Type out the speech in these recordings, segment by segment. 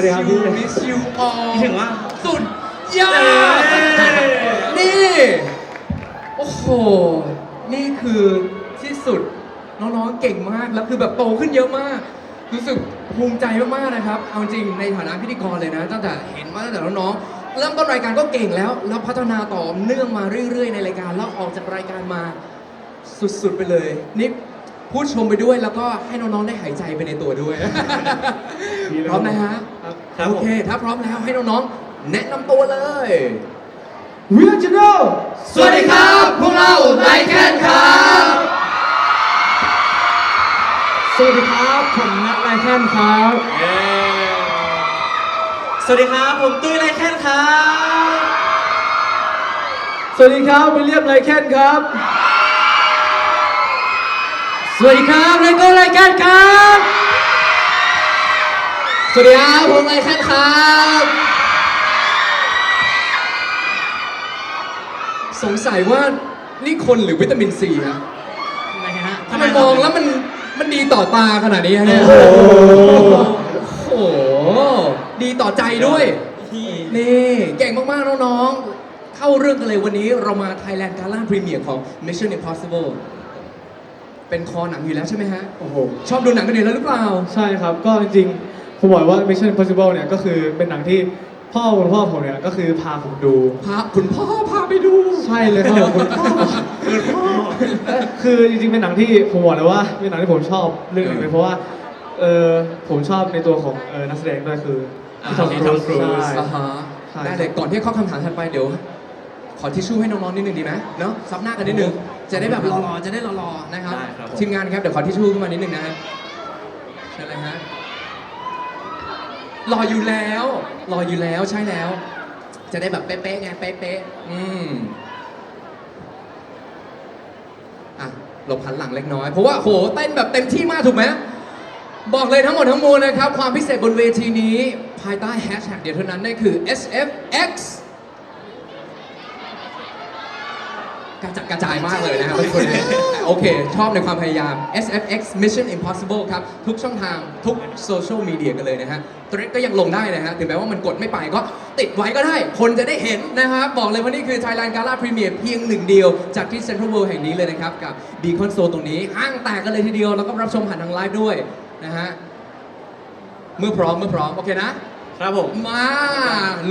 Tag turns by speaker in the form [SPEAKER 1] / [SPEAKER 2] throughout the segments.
[SPEAKER 1] วัสดีครับพี่
[SPEAKER 2] miss you all
[SPEAKER 3] ถึงว่า
[SPEAKER 2] สุดยอดนี่ โอ้โห นี่คือที่สุด น้องๆ เก่งมาก แล้วคือแบบโตขึ้นเยอะมาก รู้สึกภูมิใจมากๆ นะครับ เอาจริงในฐานะพิธีกรเลยนะ ตั้งแต่เห็นมาตั้งแต่น้องๆ เริ่มต้นรายการก็เก่งแล้ว แล้วพัฒนาต่อเนื่องมาเรื่อยๆ ในรายการ แล้วออกจากรายการมาสุดๆ ไปเลย นี่พูดชมไปด้วยแล้วก็ให้น้องๆ ได้หายใจไปในตัวด้วย
[SPEAKER 1] ดีเลย
[SPEAKER 2] พร้อมนะฮะ
[SPEAKER 3] ครับ
[SPEAKER 2] โอ
[SPEAKER 3] ผม
[SPEAKER 2] เค ถ้าพร้อมแล้วให้น้องๆ แนะนำตัวเลย
[SPEAKER 1] วิลจิโน
[SPEAKER 3] สวัสดีครับ พวกเราไลแคนครับ
[SPEAKER 1] สวัสดีครับผมนัทไลแคนครับ
[SPEAKER 3] สวัสดีครับ ผมตุ้ยไลแคนครับ
[SPEAKER 1] สวัสดีครับวิลเลียมไลแคนครับ
[SPEAKER 2] สวัสดีครับเลโก้รายการครับ สวัสดีครับผมไลคันครับ สงสัยว่านี่คนหรือวิตามินซีฮะ
[SPEAKER 3] ทำไมฮะ
[SPEAKER 2] ทำไมมองแล้วมันมันดีต่อตาขนาดนี้ฮะเนี่ย
[SPEAKER 1] โอ้โห
[SPEAKER 2] โอ้โห ดีต่อใจด้วย นี่เก่งมาก ๆ น้อง ๆ เข้าเรื่องกันเลยวันนี้เรามา Thailand Gala Premiere ของ Mission Impossible เป็นคอหนังอยู่แล้วใช่ไหมฮะ
[SPEAKER 1] โอ้โห
[SPEAKER 2] ชอบดูหนังกันอยู่แล้วหรือเปล่า
[SPEAKER 1] ใช่ครับ ก็จริงๆ ผมบอกว่า Mission Impossible เนี่ยก็คือเป็นหนังที่พ่อคุณพ่อผมเนี่ยก็คือพาผมดู
[SPEAKER 2] พาคุณพ่อพาไปดู
[SPEAKER 1] ใช่เลยครับผมคุณพ่อคือจริงๆเป็นหนังที่ผมบอกเลยว่าเป็นหนังที่ผมชอบเรื่องหนึงเลยเพราะว่าเออผมชอบในตัวของเออนักแสดงด้วยคือ
[SPEAKER 3] อ่า
[SPEAKER 1] ทอม
[SPEAKER 3] ที่
[SPEAKER 1] ครู
[SPEAKER 3] Tom
[SPEAKER 1] ซ
[SPEAKER 3] Cruise
[SPEAKER 1] ใช่
[SPEAKER 2] อ่าฮะ
[SPEAKER 1] ใช่
[SPEAKER 2] ได้เลยก่อนที่จะเข้าคำถามถัดไปเดี๋ยว ขอทิชชู่ให้น้องๆนิดนึงดีไหมเนาะซับหน้ากันนิดนึงจะได้แบบรอๆจะได้รอๆนะครับ
[SPEAKER 3] ได้ครับผม
[SPEAKER 2] ทีมงานครับเดี๋ยวขอทิชชู่ขึ้นมานิดนึงนะฮะเชิญเลยฮะ รออยู่แล้ว รออยู่แล้วใช่แล้ว จะได้แบบเป๊ะๆไงเป๊ะๆอืมอะหลบหันหลังเล็กน้อย เพราะว่าโหเต้นแบบเต็มที่มากถูกไหมบอกเลยทั้งหมดทั้งมวลนะครับ ความพิเศษบนเวทีนี้ ภายใต้แฮชแท็กเดียวเท่านั้นนั่นคือ SFX กระจัดกระจายมากเลยนะครับทุกคนนะโอเค ชอบในความพยายาม SFX Mission Impossible ครับ ทุกช่องทางทุกโซเชียลมีเดียกันเลยนะฮะตัวเล็กก็ยังลงได้นะฮะ ถึงแม้ว่ามันกดไม่ไปก็ติดไว้ก็ได้ คนจะได้เห็นนะครับ บอกเลยว่านี่คือ Thailand Gala Premiere เพียงหนึ่งเดียว จากที่ Central World แห่งนี้เลยนะครับ กับ Beacon Zone ตรงนี้ห้างแตกกันเลยทีเดียว แล้วก็รับชมผ่านทางไลฟ์ด้วยนะฮะเมื่อพร้อมเมื่อพร้อมโอเคนะ
[SPEAKER 3] ครับผม
[SPEAKER 2] มา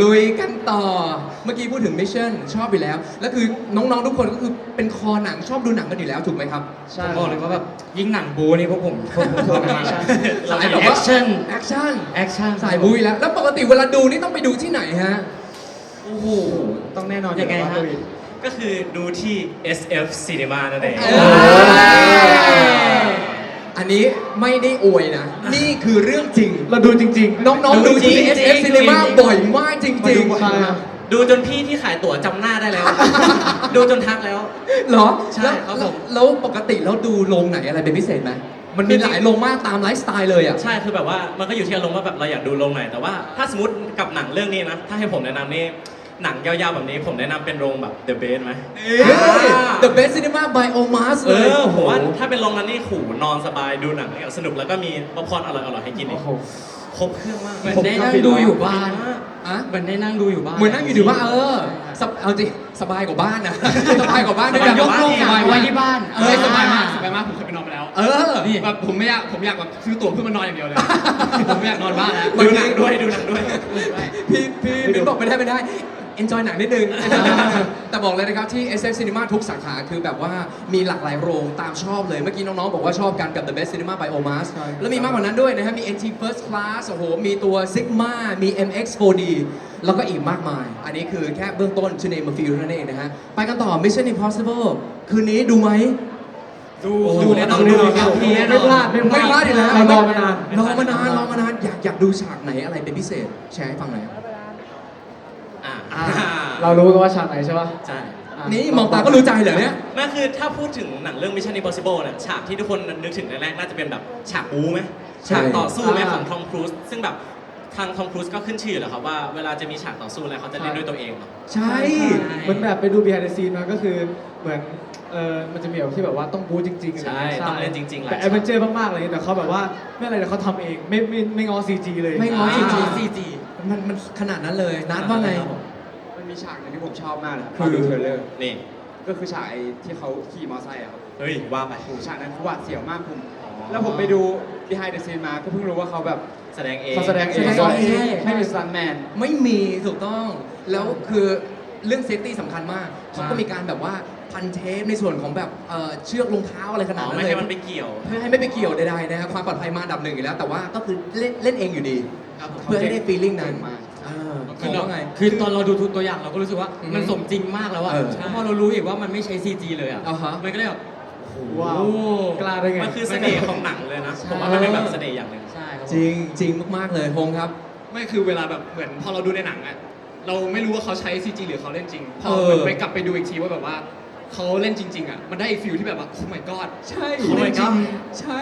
[SPEAKER 2] ลุยกันต่อ เมื่อกี้พูดถึงมิชชั่นชอบอยู่แล้ว แล้วคือน้องๆทุกคนก็คือเป็นคอหนังชอบดูหนังกันอยู่แล้วถูกไหมครับ
[SPEAKER 1] ใช่
[SPEAKER 3] ผมบอกเลยว่าแบบยิ่งหนังบูนี่พวกผมพวกผมชอบมาก
[SPEAKER 2] สาย
[SPEAKER 3] แอ
[SPEAKER 2] แบบ
[SPEAKER 3] ค
[SPEAKER 2] ว่า
[SPEAKER 3] ชั่น
[SPEAKER 2] แอคชั่น
[SPEAKER 3] แอคชั่น
[SPEAKER 2] สายบุยแล้ว แล้วปกติเวลาดูนี่ต้องไปดูที่ไหนฮะ
[SPEAKER 3] โอ้โห
[SPEAKER 1] ต้องแน่นอน
[SPEAKER 3] ยังไง
[SPEAKER 1] อ
[SPEAKER 3] ฮะ
[SPEAKER 1] แล้วว่า
[SPEAKER 4] ก็คือดูที่ SF Cinema นั่นเอง
[SPEAKER 2] เออ อันนี้ไม่ได้อวยนะ นี่คือเรื่องจริง
[SPEAKER 1] เราดูจริง
[SPEAKER 2] น้องๆดูที่ SF Cinema บ่อยมากจริง
[SPEAKER 1] ๆใช่ครับ
[SPEAKER 4] ดูจนพี่ที่ขายตั๋วจำหน้าได้แล้ว ดูจนทักแล้ว
[SPEAKER 2] ๆเหรอ
[SPEAKER 4] ใช่
[SPEAKER 2] แล้ว
[SPEAKER 4] ครับผม
[SPEAKER 2] แล้วปกติแล้วดูโรงไหนอะไรเป็นพิเศษไหมมันมีหลายโรงมากตามไลฟ์สไตล์เลยอะ
[SPEAKER 4] ใช่คือแบบว่ามันก็อยู่ที่อารมณ์ว่าแบบเราอยากดูโรงไหน แต่ว่าถ้าสมมติกับหนังเรื่องนี้นะ ถ้าให้ผมแนะนำนี่ หนังยาวๆแบบนี้ผมแนะนำเป็นโรงแบบ The Base ไหม
[SPEAKER 2] เอ้ย The Best Cinema by Omas
[SPEAKER 4] เอ
[SPEAKER 2] เลย
[SPEAKER 4] อผมว่าถ้าเป็นโรงนั้นนี่ขู่นอนสบายดูหนังสนุกแล้วก็มีป๊อปคอร์นอร่อยๆให้กินอี
[SPEAKER 1] โอ้
[SPEAKER 4] ก
[SPEAKER 1] โห
[SPEAKER 4] ครบเครื่องมาก
[SPEAKER 3] เหมือนได้นั่งดูอยู่บ้าน
[SPEAKER 2] อะ
[SPEAKER 3] เหมือนได้นั่งดูอยู่บ้าน
[SPEAKER 2] เหมือนนั่งอยู่ถือว่าเออสบเอาจริงสบายกว่าบ้านนะ สบายกว่าบ้าน
[SPEAKER 3] แต่
[SPEAKER 2] ด้วย
[SPEAKER 3] แบ
[SPEAKER 2] กับน
[SPEAKER 3] ยกโรงหนังไว้ที่บ้าน
[SPEAKER 2] เออ
[SPEAKER 5] สบายมากสบายมากผมเคยไปนอนมาแล้ว
[SPEAKER 2] เออ
[SPEAKER 3] นี่
[SPEAKER 5] แบบผมไม่อยากผมอยากแบบซื้อตั๋วเพื่อมานอนอย่างเดียวเลย ผมไม่อยากนอนบ้านแล้ว
[SPEAKER 4] ดูหนังด้วยดูหนังด้วย
[SPEAKER 2] พี่พี่พี่บอกไม่ได้ไม่ได้ enjoy หนังนิดนึง แต่บอกเลยนะครับที่ SF Cinema ทุกสาขาคือแบบว่ามีหลากหลายโรงตามชอบเลย เมื่อกี้น้องๆ บอกว่าชอบกันกับ The Best Cinema by Omas
[SPEAKER 1] ใช่
[SPEAKER 2] แล้วมีมากกว่านั้นด้วยนะครับมี NT First Class โอ้โห มีตัว Sigma มี MX 4D แล้วก็อีกมากมาย อันนี้คือแค่เบื้องต้น to name a few นั่นเองนะฮะ ไปกันต่อ Mission Impossible คืนนี้ดูไหม
[SPEAKER 3] ดู
[SPEAKER 2] ดูแน่นอน
[SPEAKER 3] ดู
[SPEAKER 2] ดู
[SPEAKER 3] ครับ
[SPEAKER 2] ดู
[SPEAKER 3] พี่แน่น
[SPEAKER 1] ไม่
[SPEAKER 3] อน
[SPEAKER 1] พลาดไม่พ
[SPEAKER 2] ไม่
[SPEAKER 1] ลาด
[SPEAKER 2] พลาดอยู่แล้ว
[SPEAKER 1] เรารอมานาน
[SPEAKER 2] รอมานานรอมานานอยากอยากดูฉากไหนอะไรเป็นพิเศษแชร์ให้ฟังหน่อย
[SPEAKER 4] อ่า
[SPEAKER 1] เรารู้กันว่าฉากไหนใช่ปะ
[SPEAKER 4] ใช่
[SPEAKER 1] อะ
[SPEAKER 2] นี่มองตาก็รู้ใจเหรอเนี่ย
[SPEAKER 4] นั่นคือถ้าพูดถึงหนังเรื่อง Mission Impossible เนี่ยฉากที่ทุกคนนึกถึงแรกๆน่าจะเป็นแบบฉากบู๊ไหม
[SPEAKER 2] ใช่
[SPEAKER 4] ฉากต่อสู้ไหม
[SPEAKER 1] อ่า
[SPEAKER 4] ของทอมครูซซึ่งแบบทางทอมครูซก็ขึ้นชื่ออยู่แล้วครับว่าเวลาจะมีฉากต่อสู้อะไรเขาจะเล่นด้วยตัวเองเนอะ
[SPEAKER 2] ใช่
[SPEAKER 1] เหมือนแบบไปดู behind the scene มาก็คือเหมือนเออมันจะมีแบบที่แบบว่าต้องบู๊จริงๆะไร
[SPEAKER 4] ใช่
[SPEAKER 1] ย่า
[SPEAKER 4] ต้องเล่นจริงๆหลาย
[SPEAKER 1] แต่
[SPEAKER 4] ฉาก
[SPEAKER 1] แอดเวนเจอร์มากๆเลยแต่เขาแบบว่าไม่อะไรแต่เขาทำเองไม่ไม่ไม่งอ CG เลย
[SPEAKER 2] ไม่ง้อ
[SPEAKER 4] อ่า
[SPEAKER 2] CG CG มันมันขนาดนั้นเลยนัดว่าไง
[SPEAKER 3] มันมี ฉากหนึงที่ผมชอบมากเลยครับ
[SPEAKER 2] คือ
[SPEAKER 3] ตอนดูเทรลเลอร์
[SPEAKER 4] นี่
[SPEAKER 3] ก็คือฉากไอ้ที่เขาขี่มอเตอร์ไซค์อะครับ
[SPEAKER 4] เฮ้ยว่าไป
[SPEAKER 3] โอ้โหฉากนั้นหวาดเสียวมากผม
[SPEAKER 4] อ๋อ
[SPEAKER 3] แล้วผมไปดู behind the scene มาก็เพิ่งรู้ว่าเขาแบบ
[SPEAKER 4] แสดงเอง
[SPEAKER 3] เขาแสดงเอง
[SPEAKER 2] แสดง
[SPEAKER 3] ด้วย
[SPEAKER 2] เอง
[SPEAKER 3] ไม่มีสตันแมน
[SPEAKER 2] ไม่มีถูกต้อง แล้วคือเรื่องเซฟตี้สำคัญมากเขาก็มีการแบบว่าพันเทปในส่วนของแบบเอ่อเชือกรองเท้าอะไรขนาด
[SPEAKER 4] อ๋อ
[SPEAKER 2] นั้น
[SPEAKER 4] ไม่
[SPEAKER 2] เลย
[SPEAKER 4] ให้มันไปเกี่ยว
[SPEAKER 2] เพื่อให้ไม่ไปเกี่ยวใดๆนะครับความปลอดภัยมาอันดับหนึ่งอยู่แล้ว แต่ว่าก็คือเล่นเล่นเองอยู่ดี
[SPEAKER 5] ครับผม
[SPEAKER 2] เพื่อให้ได้ฟีลลิ่งนั้น
[SPEAKER 3] เก่งมาก
[SPEAKER 2] อ่า
[SPEAKER 5] คือ
[SPEAKER 2] ม
[SPEAKER 5] เรา
[SPEAKER 2] องว่าไง
[SPEAKER 5] คือตอนเราดูทุกตัวอย่างเราก็รู้สึกว่า
[SPEAKER 2] อือฮึ
[SPEAKER 5] มันสมจริงมากแล้วอะ
[SPEAKER 2] เออ
[SPEAKER 5] แล้วพอเรารู้อีกว่ามันไม่ใช้ CG เลยอะ
[SPEAKER 2] อ่าฮะ
[SPEAKER 5] มันก็เลยแบบ
[SPEAKER 1] ว้าว
[SPEAKER 5] โอ้
[SPEAKER 1] กล้าได้ไง
[SPEAKER 4] มันคือเสน่ห์ของหนังเลยนะ
[SPEAKER 5] ใช่
[SPEAKER 4] ผมว่ามันเป็นแบบเสน่ห์อย่างหนึ่ง
[SPEAKER 5] ใช่ครับผม
[SPEAKER 2] จริงจริงมากๆเลยโฮงครับ
[SPEAKER 5] ไม่คือเวลาแบบเหมือนพอเราดูในหนังอะเราไม่รู้ว่าเขาใช้ CG หรือเขาเล่นจริง พอ
[SPEAKER 2] เออ
[SPEAKER 5] เหมือนไปกลับไปดูอีกทีว่าแบบว่าเขาเล่นจริง ๆอะมันได้อีกฟิลที่แบบว่าโอ้ my god
[SPEAKER 2] ใช่
[SPEAKER 5] โอ้ my
[SPEAKER 2] จริง
[SPEAKER 5] god
[SPEAKER 2] ใช่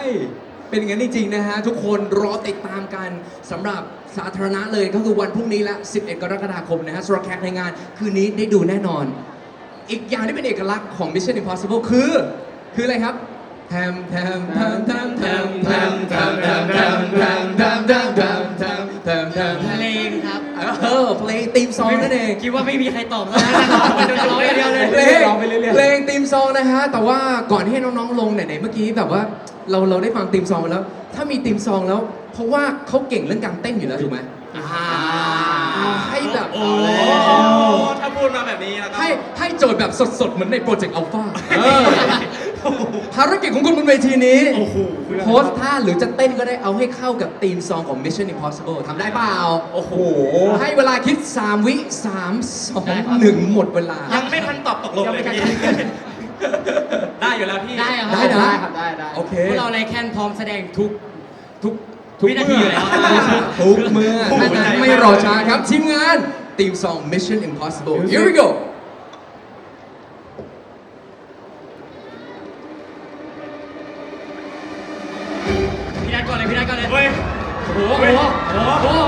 [SPEAKER 2] เป็นอย่างนั้นจริงๆนะฮะ ทุกคนรอติดตามกันสำหรับ สาธารณะเลยก็คือวันพรุ่งนี้ละ 11 กรกฎาคมนะฮะสำหรับแขกในงาน คืนนี้ได้ดูแน่นอน อีกอย่างที่เป็นเอกลักษณ์ของ Mission Impossible คือ คืออะไรครับแทมแทมแทมแทมแทมแทมแทมแทมแทมแทมแทมแทมแทมแทมแทมแทม
[SPEAKER 5] เพลงครับ
[SPEAKER 2] เออเพลงทีมซองนั่นเอง
[SPEAKER 5] คิดว่าไม่มีใครตอบนะร้องไปจนร้องอยเดียวเลย
[SPEAKER 2] เพลง
[SPEAKER 1] ร้องไปเรื่อยๆ
[SPEAKER 2] เพลงทีมซองนะฮะแต่ว่าก่อนที่ให้น้องๆลงไหนๆเมื่อกี้แบบว่าเราเราได้ฟังทีมซองไปแล้ว ถ้ามีทีมซองแล้ว เพราะว่าเขาเก่งเรื่องการเต้นอยู่แล้วถูกไหมให้แบบ
[SPEAKER 4] โอ้ถ้าพูดมาแบบนี้แล้วก็
[SPEAKER 2] ให้ให้โจทย์แบบสดๆ เหมือนในโปรเจกต์อัลฟาภารกิจของคุณบนเวทีนี้
[SPEAKER 4] โอ้โห
[SPEAKER 2] โพสท่าหรือจะเต้นก็ได้เอาให้เข้ากับทีมซองของ Mission Impossible ทำได้เปล่า
[SPEAKER 4] โอ้โห
[SPEAKER 2] ให้เวลาคิด 3 วิ 3 2 1 หมดเวลา
[SPEAKER 4] ยังไม่ทันตอบตกลงเลยพี่ ได้อยู่แล้วพี่
[SPEAKER 5] ได้เหรอ
[SPEAKER 2] ได้นะ
[SPEAKER 3] ครับได้ได้
[SPEAKER 2] โอเค
[SPEAKER 5] พวกเราในแคนพร้อมแสดงทุกทุกวินาทีอยู่แล้ว
[SPEAKER 2] ทุกเมื่อ
[SPEAKER 4] โอ้โห
[SPEAKER 2] ถ้างั้น
[SPEAKER 4] ใจมาก
[SPEAKER 2] ไม่รอช้าครับทีมงานทีมซอง Mission Impossible here we go
[SPEAKER 5] พี่นัทก่อนเลยพี่นัทก่อนเลย
[SPEAKER 4] เฮ้ย
[SPEAKER 5] โอ้โหโอ้โหโอ้โห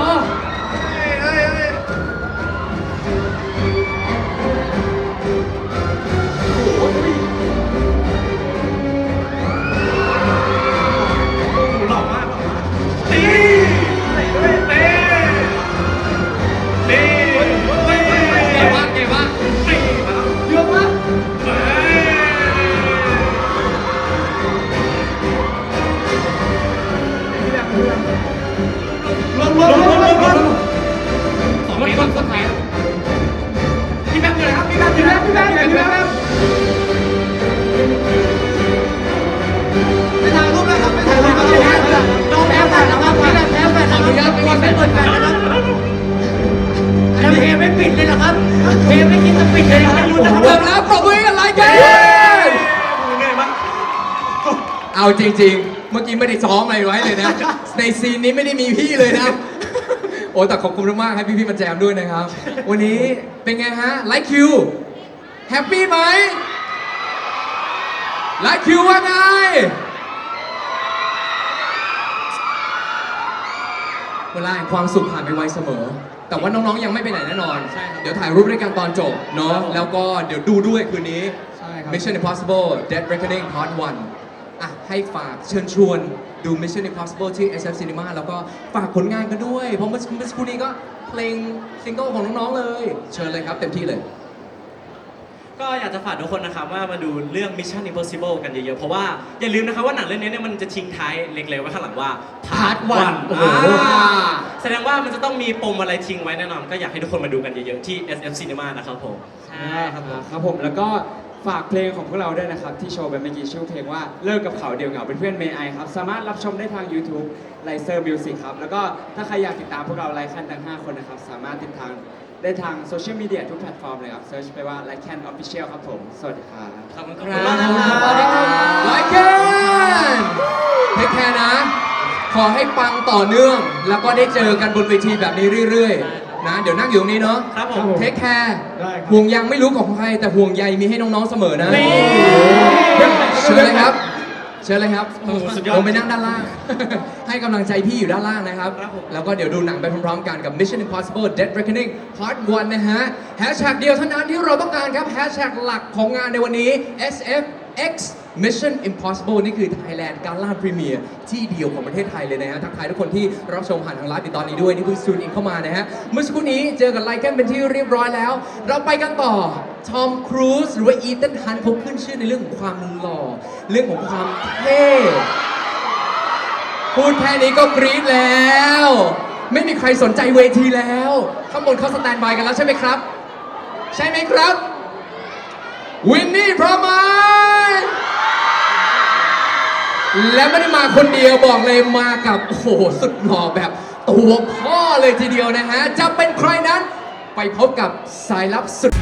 [SPEAKER 4] พี่แบ๊บอยู่ไหนครับพี่แบ๊บอยู่ไหนพี่แบ๊บอยู่ไหนพี่แบ๊บ
[SPEAKER 3] ไม่ถ่ายรูปแล้วครับไม่ถ่ายรูปแล้วน้องแอบถ่ายนะครับแอบแอบถ่าย
[SPEAKER 5] ขออนุญาตไม่เปิดแฟนนะครับ
[SPEAKER 3] แล้เพไม่ปิดเลยเหรอครับเพไม่คิดจะปิดเลยเหรอครับ
[SPEAKER 2] เริ่มแล้วปรบมือกันไลค์กัน
[SPEAKER 4] เหนื่อยมาก
[SPEAKER 2] เอาจริง ๆ เมื่อกี้ไม่ได้ซ้อมอะไรไว้เลยนะ ในซีนนี้ไม่ได้มีพี่เลยนะ โอ้แต่ขอบคุณมากๆให้พี่ๆมาแจมด้วยนะครับ วันนี้เป็นไงฮะไลค์คิวแฮปปี้ไหมไลค์คิวว่าไงเวลาแห่งความสุขผ่านไปไวเสมอ แต่ว่าน้องๆยังไม่ไปไหนแน่นอน
[SPEAKER 5] ใช่ครับ
[SPEAKER 2] เดี๋ยวถ่ายรูปด้วยกันตอนจบเนาะ แล้วก็เดี๋ยวดูด้วยคืนนี้
[SPEAKER 1] ใช่ครับ
[SPEAKER 2] Mission Impossible Dead Reckoning Part 1อะ ให้ฝากเชิญชวนดู Mission Impossible ที่ SF Cinema แล้วก็ฝากผลงานกันด้วย เพราะเมื่อเมื่อสักครู่นี้ก็เพลงซิงเกิลของน้องๆเลย เชิญเลยครับเต็มที่เลย
[SPEAKER 4] ก็อยากจะฝากทุกคนนะครับว่ามาดูเรื่อง Mission Impossible กันเยอะๆ เพราะว่าอย่าลืมนะครับว่าหนังเรื่องนี้เนี่ยมันจะทิ้งท้ายเล็กๆไว้ข้างหลังว่า Part 1
[SPEAKER 2] โอ้โห
[SPEAKER 4] อ่าแสดงว่ามันจะต้องมีปมอะไรทิ้งไว้แน่นอน ก็อยากให้ทุกคนมาดูกันเยอะๆที่ SF Cinema นะครับผม
[SPEAKER 5] ใช่ครับผม
[SPEAKER 3] ครับผมแล้วก็ ฝากเพลงของพวกเราด้วยนะครับ ที่โชว์ไปเมื่อกี้ชื่อเพลงว่าเลิกกับเขาเดียวเหงาเป็นเพื่อนเมย์ไอครับ สามารถรับชมได้ทาง YouTube ไลเซอร์มิวสิกครับ แล้วก็ถ้าใครอยากติดตามพวกเราไลค์แคนทั้ง 5 คนนะครับ สามารถติดตามได้ทางโซเชียลมีเดียทุกแพลตฟอร์มเลยครับเซิร์ชไปว่าไลค์แคนออฟฟิเชียลครับผม สวัสดีครับ
[SPEAKER 5] ขอบคุณค
[SPEAKER 4] ขอบ
[SPEAKER 5] รั
[SPEAKER 4] คุณมากนะครับ
[SPEAKER 5] บ
[SPEAKER 2] ไลค์แคนเทคแคร์นะ ขอให้ปังต่อเนื่อง แล้วก็ได้เจอกันบนเวทีแบบนี้เรื่อยๆ นะเดี๋ยวนั่งอยู่ตรงนี้เนาะ
[SPEAKER 4] ครับผม
[SPEAKER 2] เทคแคร์
[SPEAKER 1] ได้ครับ
[SPEAKER 2] ห่วงยังไม่รู้ของใคร แต่ห่วงใยมีให้น้องๆเสมอนะ
[SPEAKER 4] นี่
[SPEAKER 2] เชิญเลยครับ เชิญเลยครับ
[SPEAKER 4] โอ้โหสุดยอด
[SPEAKER 2] ลงไปนั่งด้านล่าง ให้กำลังใจพี่อยู่ด้านล่างนะครับ
[SPEAKER 4] ครับผม
[SPEAKER 2] แล้วก็เดี๋ยวดูหนังไปพร้อมๆกันกับ Mission Impossible Dead Reckoning Part 1 นะฮะแฮชแท็กเดียวเท่านั้นที่เราต้องการครับแฮชแท็กหลักของงานในวันนี้ SFX Mission Impossible นี่คือ Thailand Gala Premier ที่เดียวของประเทศไทยเลยนะฮะทักทายทุกคนที่รับชมผ่านทางไลฟ์ในตอนนี้ด้วยนี่เพิ่งซูนอินเข้ามานะฮะเมื่อสักครู่นี้เจอกับไลแคนเป็นที่เรียบร้อยแล้ว เราไปกันต่อทอมครูซหรือว่าอีตันฮันเขาขึ้นชื่อในเรื่องของความหล่อเรื่องของความเท่ พูดแค่นี้ก็กรี๊ดแล้ว ไม่มีใครสนใจเวทีแล้ว ข้างบนเขาสแตนบายกันแล้วใช่ไหมครับ ใช่ไหมครับ วินนี่พร้อมไหมและไม่ได้มาคนเดียวบอกเลยมากับ โอ้โห สุดหล่อแบบตัวพ่อเลยทีเดียวนะฮะ จะเป็นใครนั้น ไปพบกับสายลับสุด